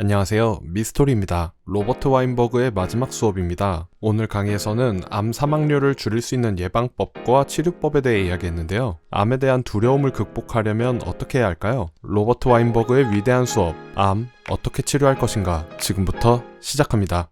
안녕하세요. 미스토리입니다. 로버트 와인버그의 마지막 수업입니다. 오늘 강의에서는 암 사망률을 줄일 수 있는 예방법과 치료법에 대해 이야기했는데요. 암에 대한 두려움을 극복하려면 어떻게 해야 할까요? 로버트 와인버그의 위대한 수업, 암, 어떻게 치료할 것인가? 지금부터 시작합니다.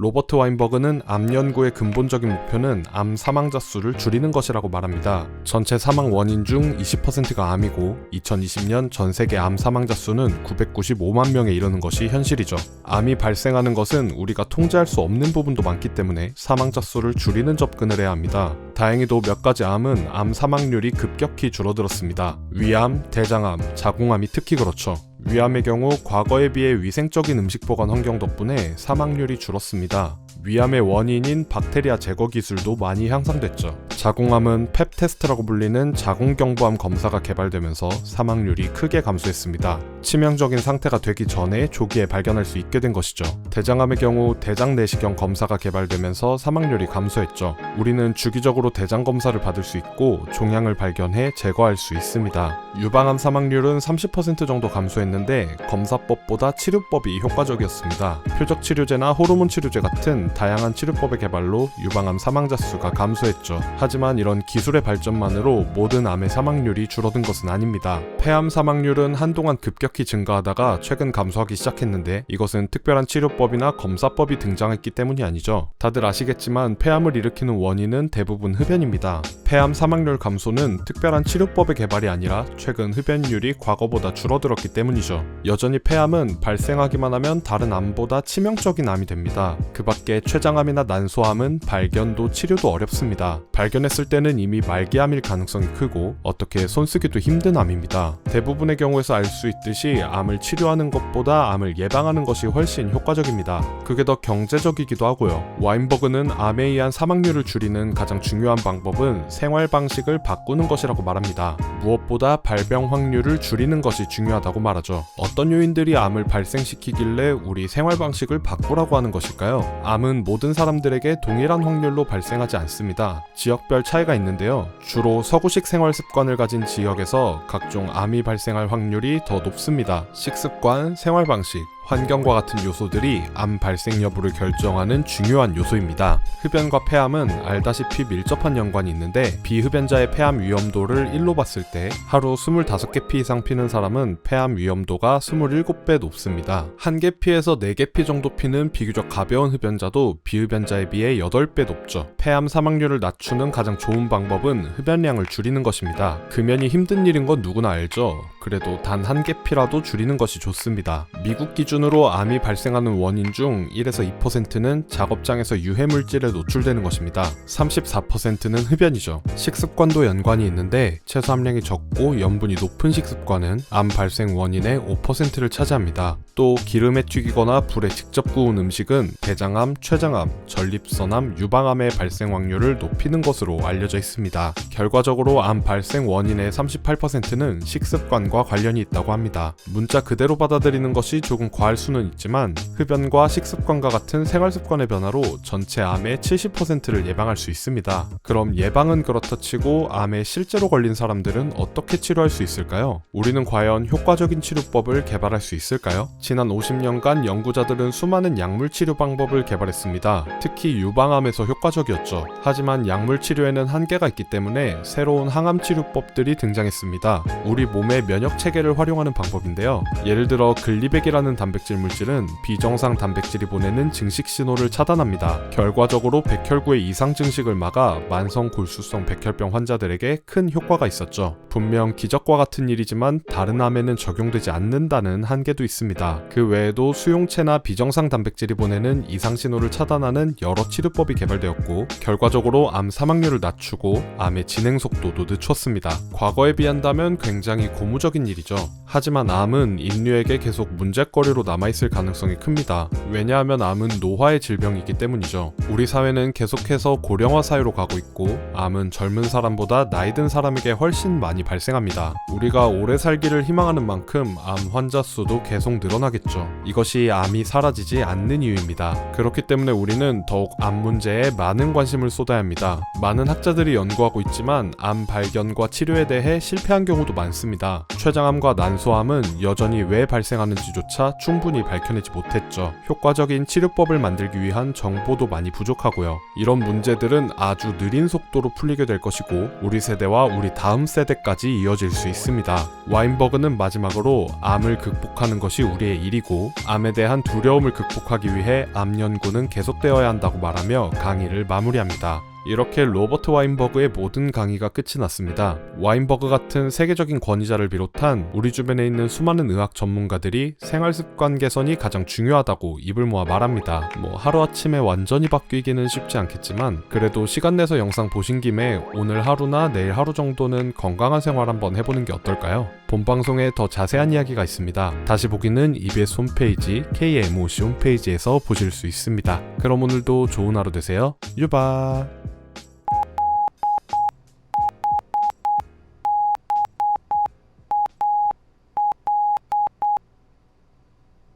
로버트 와인버그는 암 연구의 근본적인 목표는 암 사망자 수를 줄이는 것이라고 말합니다. 전체 사망 원인 중 20%가 암이고 2020년 전 세계 암 사망자 수는 995만 명에 이르는 것이 현실이죠. 암이 발생하는 것은 우리가 통제할 수 없는 부분도 많기 때문에 사망자 수를 줄이는 접근을 해야 합니다. 다행히도 몇 가지 암은 암 사망률이 급격히 줄어들었습니다. 위암, 대장암, 자궁암이 특히 그렇죠. 위암의 경우 과거에 비해 위생적인 음식 보관 환경 덕분에 사망률이 줄었습니다. 위암의 원인인 박테리아 제거 기술도 많이 향상됐죠. 자궁암은 펩 테스트라고 불리는 자궁경부암 검사가 개발되면서 사망률이 크게 감소했습니다. 치명적인 상태가 되기 전에 조기에 발견할 수 있게 된 것이죠. 대장암의 경우 대장 내시경 검사가 개발되면서 사망률이 감소했죠. 우리는 주기적으로 대장 검사를 받을 수 있고 종양을 발견해 제거할 수 있습니다. 유방암 사망률은 30% 정도 감소했는데 검사법보다 치료법이 효과적이었습니다. 표적 치료제나 호르몬 치료제 같은 다양한 치료법의 개발로 유방암 사망자 수가 감소했죠. 하지만 이런 기술의 발전만으로 모든 암의 사망률이 줄어든 것은 아닙니다. 폐암 사망률은 한동안 급격히 증가하다가 최근 감소하기 시작했는데 이것은 특별한 치료법이나 검사법이 등장했기 때문이 아니죠. 다들 아시겠지만 폐암을 일으키는 원인은 대부분 흡연입니다. 폐암 사망률 감소는 특별한 치료법의 개발이 아니라 최근 흡연율이 과거보다 줄어들었기 때문이죠. 여전히 폐암은 발생하기만 하면 다른 암보다 치명적인 암이 됩니다. 그 밖에 췌장암이나 난소암은 발견도 치료도 어렵습니다. 발견했을 때는 이미 말기암일 가능성이 크고 어떻게 손쓰기도 힘든 암입니다. 대부분의 경우에서 알 수 있듯이 암을 치료하는 것보다 암을 예방하는 것이 훨씬 효과적입니다. 그게 더 경제적이기도 하고요. 와인버그는 암에 의한 사망률을 줄이는 가장 중요한 방법은 생활 방식을 바꾸는 것이라고 말합니다. 무엇보다 발병 확률을 줄이는 것이 중요하다고 말하죠. 어떤 요인들이 암을 발생시키길래 우리 생활 방식을 바꾸라고 하는 것일까요? 암은 모든 사람들에게 동일한 확률로 발생하지 않습니다. 지역별 차이가 있는데요. 주로 서구식 생활 습관을 가진 지역에서 각종 암이 발생할 확률이 더 높습니다. 식습관, 생활 방식, 환경과 같은 요소들이 암 발생 여부를 결정하는 중요한 요소입니다. 흡연과 폐암은 알다시피 밀접한 연관이 있는데 비흡연자의 폐암 위험도를 1로 봤을 때 하루 25개 피 이상 피는 사람은 폐암 위험도가 27배 높습니다. 1개 피에서 4개 피 정도 피는 비교적 가벼운 흡연자도 비흡연자에 비해 8배 높죠. 폐암 사망률을 낮추는 가장 좋은 방법은 흡연량을 줄이는 것입니다. 금연이 힘든 일인 건 누구나 알죠. 그래도 단 한 개 피라도 줄이는 것이 좋습니다. 미국 기준 으로 암이 발생하는 원인 중 1에서 2%는 작업장에서 유해 물질에 노출되는 것입니다. 34%는 흡연이죠. 식습관도 연관이 있는데 채소 함량이 적고 염분이 높은 식습관은 암 발생 원인의 5%를 차지합니다. 또 기름에 튀기거나 불에 직접 구운 음식은 대장암, 췌장암, 전립선암, 유방암의 발생 확률을 높이는 것으로 알려져 있습니다. 결과적으로 암 발생 원인의 38%는 식습관과 관련이 있다고 합니다. 문자 그대로 받아들이는 것이 조금 과할 수는 있지만 흡연과 식습관과 같은 생활 습관의 변화로 전체 암의 70%를 예방할 수 있습니다. 그럼 예방은 그렇다 치고 암에 실제로 걸린 사람들은 어떻게 치료할 수 있을까요? 우리는 과연 효과적인 치료법을 개발할 수 있을까요? 지난 50년간 연구자들은 수많은 약물 치료 방법을 개발했습니다. 특히 유방암에서 효과적이었죠. 하지만 약물 치료에는 한계가 있기 때문에 새로운 항암 치료법들이 등장했습니다. 우리 몸의 면역 체계를 활용하는 방법인데요. 예를 들어 글리백이라는 단백질 물질은 비정상 단백질이 보내는 증식 신호를 차단합니다. 결과적으로 백혈구의 이상 증식을 막아 만성 골수성 백혈병 환자들에게 큰 효과가 있었죠. 분명 기적과 같은 일이지만 다른 암에는 적용되지 않는다는 한계도 있습니다. 그 외에도 수용체나 비정상 단백질이 보내는 이상 신호를 차단하는 여러 치료법이 개발되었고 결과적으로 암 사망률을 낮추고 암의 진행 속도도 늦췄습니다. 과거에 비한다면 굉장히 고무적인 일이죠. 하지만 암은 인류에게 계속 문제거리로 남아있을 가능성이 큽니다. 왜냐하면 암은 노화의 질병이기 때문이죠. 우리 사회는 계속해서 고령화 사회로 가고 있고 암은 젊은 사람보다 나이 든 사람에게 훨씬 많이 발생합니다. 우리가 오래 살기를 희망하는 만큼 암 환자 수도 계속 늘어나 고 가능하겠죠. 이것이 암이 사라지지 않는 이유입니다. 그렇기 때문에 우리는 더욱 암 문제에 많은 관심을 쏟아야 합니다. 많은 학자들이 연구하고 있지만 암 발견과 치료에 대해 실패한 경우도 많습니다. 췌장암과 난소암은 여전히 왜 발생하는지조차 충분히 밝혀내지 못했죠. 효과적인 치료법을 만들기 위한 정보도 많이 부족하고요. 이런 문제들은 아주 느린 속도로 풀리게 될 것이고 우리 세대와 우리 다음 세대까지 이어질 수 있습니다. 와인버그는 마지막으로 암을 극복하는 것이 우리의 일이고 암에 대한 두려움을 극복하기 위해 암 연구는 계속되어야 한다고 말하며 강의를 마무리합니다. 이렇게 로버트 와인버그의 모든 강의가 끝이 났습니다. 와인버그 같은 세계적인 권위자를 비롯한 우리 주변에 있는 수많은 의학 전문가들이 생활 습관 개선이 가장 중요하다고 입을 모아 말합니다. 뭐 하루아침에 완전히 바뀌기는 쉽지 않겠지만 그래도 시간 내서 영상 보신 김에 오늘 하루나 내일 하루 정도는 건강한 생활 한번 해보는 게 어떨까요? 본 방송에 더 자세한 이야기가 있습니다. 다시 보기는 EBS 홈페이지 KMOC 홈페이지에서 보실 수 있습니다. 그럼 오늘도 좋은 하루 되세요. 유바.